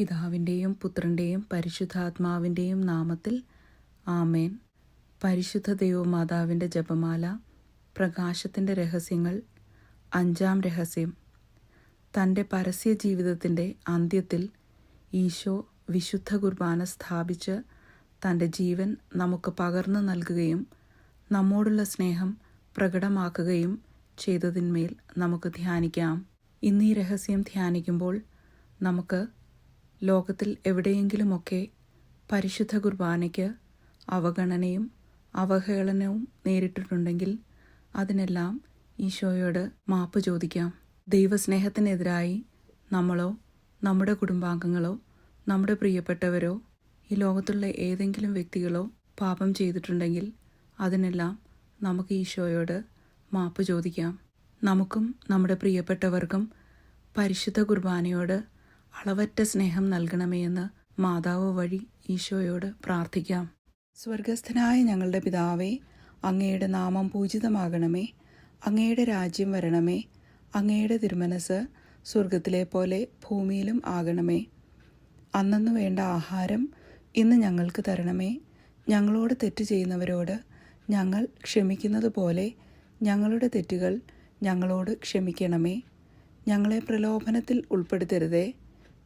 പിതാവിന്റെയും പുത്രന്റെയും പരിശുദ്ധാത്മാവിന്റെയും നാമത്തിൽ ആമേൻ. പരിശുദ്ധ ദൈവമാതാവിന്റെ ജപമാല പ്രകാശത്തിന്റെ രഹസ്യങ്ങൾ അഞ്ചാം രഹസ്യം. തന്റെ പരസ്യ ജീവിതത്തിന്റെ അന്ത്യത്തിൽ ഈശോ വിശുദ്ധ കുർബാന സ്ഥാപിച്ച് തന്റെ ജീവൻ നമുക്ക് പകർന്നു നൽകുകയും നമ്മോടുള്ള സ്നേഹം പ്രകടമാക്കുകയും ചെയ്തതിന്മേൽ നമുക്ക് ധ്യാനിക്കാം. ഇന്ന് ഈ രഹസ്യം ധ്യാനിക്കുമ്പോൾ നമുക്ക് ലോകത്തിൽ എവിടെയെങ്കിലുമൊക്കെ പരിശുദ്ധ കുർബാനയ്ക്ക് അവഗണനയും അവഹേളനവും നേരിട്ടിട്ടുണ്ടെങ്കിൽ അതിനെല്ലാം ഈശോയോട് മാപ്പ് ചോദിക്കാം. ദൈവസ്നേഹത്തിനെതിരായി നമ്മളോ നമ്മുടെ കുടുംബാംഗങ്ങളോ നമ്മുടെ പ്രിയപ്പെട്ടവരോ ഈ ലോകത്തുള്ള ഏതെങ്കിലും വ്യക്തികളോ പാപം ചെയ്തിട്ടുണ്ടെങ്കിൽ അതിനെല്ലാം നമുക്ക് ഈശോയോട് മാപ്പ് ചോദിക്കാം. നമുക്കും നമ്മുടെ പ്രിയപ്പെട്ടവർക്കും പരിശുദ്ധ കുർബാനയോട് അളവറ്റ സ്നേഹം നൽകണമേ എന്ന് മാതാവ് വഴി ഈശോയോട് പ്രാർത്ഥിക്കാം. സ്വർഗസ്ഥനായ ഞങ്ങളുടെ പിതാവേ അങ്ങയുടെ നാമം പൂജിതമാകണമേ. അങ്ങയുടെ രാജ്യം വരണമേ. അങ്ങയുടെ തിരുമനസ് സ്വർഗത്തിലെ പോലെ ഭൂമിയിലും ആകണമേ. അന്നു വേണ്ട ആഹാരം ഇന്ന് ഞങ്ങൾക്ക് തരണമേ. ഞങ്ങളോട് തെറ്റ് ചെയ്യുന്നവരോട് ഞങ്ങൾ ക്ഷമിക്കുന്നത് പോലെ ഞങ്ങളുടെ തെറ്റുകൾ ഞങ്ങളോട് ക്ഷമിക്കണമേ. ഞങ്ങളെ പ്രലോഭനത്തിൽ ഉൾപ്പെടുത്തരുതേ.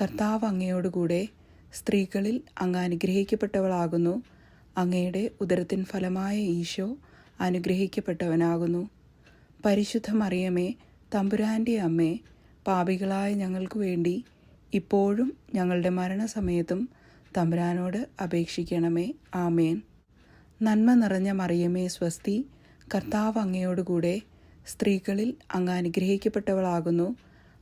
കർത്താവ് അങ്ങയോടുകൂടെ സ്ത്രീകളിൽ അങ്ങ് അനുഗ്രഹിക്കപ്പെട്ടവളാകുന്നു. അങ്ങയുടെ ഉദരത്തിൻ ഫലമായ ഈശോ അനുഗ്രഹിക്കപ്പെട്ടവനാകുന്നു. പരിശുദ്ധ മറിയമേ തമ്പുരാന്റെ അമ്മേ പാപികളായ ഞങ്ങൾക്ക് വേണ്ടി ഇപ്പോഴും ഞങ്ങളുടെ മരണസമയത്തും തമ്പുരാനോട് അപേക്ഷിക്കണമേ. ആമേൻ. നന്മ നിറഞ്ഞ മറിയമേ സ്വസ്തി കർത്താവ് അങ്ങയോടുകൂടെ സ്ത്രീകളിൽ അങ്ങ് അനുഗ്രഹിക്കപ്പെട്ടവളാകുന്നു.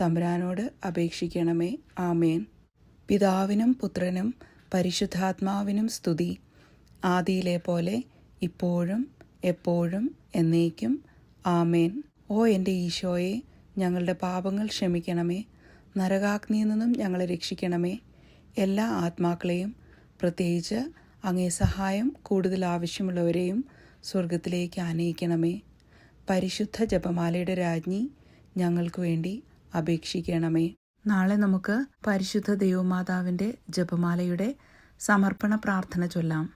തമ്പുരാനോട് അപേക്ഷിക്കണമേ. ആമേൻ. പിതാവിനും പുത്രനും പരിശുദ്ധാത്മാവിനും സ്തുതി. ആദിയിലെ പോലെ ഇപ്പോഴും എപ്പോഴും എന്നേക്കും. ആമേൻ. ഓ എന്റെ ഈശോയെ ഞങ്ങളുടെ പാപങ്ങൾ ക്ഷമിക്കണമേ. നരകാഗ്നിയിൽ നിന്നും ഞങ്ങളെ രക്ഷിക്കണമേ. എല്ലാ ആത്മാക്കളെയും പ്രത്യേകിച്ച് അങ്ങേ സഹായം കൂടുതൽ ആവശ്യമുള്ളവരെയും സ്വർഗത്തിലേക്ക് ആനയിക്കണമേ. പരിശുദ്ധ ജപമാലയുടെ രാജ്ഞി ഞങ്ങൾക്ക് വേണ്ടി അപേക്ഷിക്കണമേ. നാളെ നമുക്ക് പരിശുദ്ധ ദൈവമാതാവിന്റെ ജപമാലയുടെ സമർപ്പണ പ്രാർത്ഥന ചൊല്ലാം.